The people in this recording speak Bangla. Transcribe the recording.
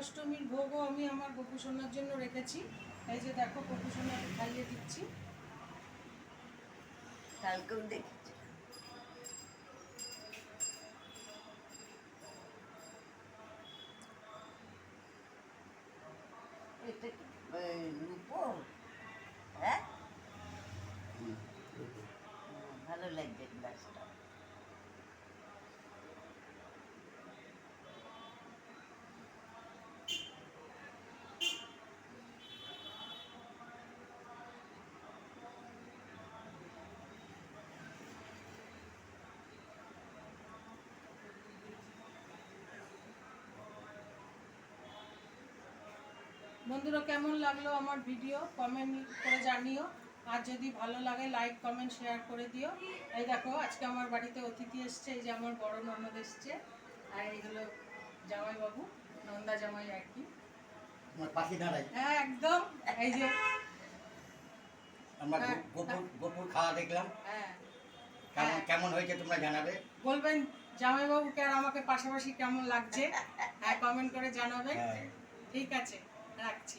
অষ্টমীর ভোগও আমি আমার গোপুসোনার জন্য রেখেছি। এই যে দেখো গোপুসোনাকে খাইয়ে দিচ্ছি। কালকেও দেখেছি। এটা কি রূপো? হ্যাঁ? ভালো লাগছে গ্লাসটা। বন্ধুরা কেমন লাগল আমার ভিডিও কমেন্ট করে জানিও। আর যদি ভালো লাগে লাইক কমেন্ট শেয়ার করে দিও। এই দেখো আজকে আমার বাড়িতে অতিথি এসছে এই যে আমার বড় ননদ এসছে। আর এই হলো জামাইবাবু নন্দা জামাই আর কি। আমার পাখি দাঁড়াই হ্যাঁ একদম। এই যে আমরা হ্যাঁ। গোপুর গোপুর খাওয়া দেখলাম। হ্যাঁ। কেমন কেমন হয়েছে তোমরা জানাবে? বলবেন জামাইবাবুকে আর আমাকে পাশাপাশি কেমন লাগছে? হ্যাঁ কমেন্ট করে জানাবেন। হ্যাঁ। ঠিক আছে। রাখছি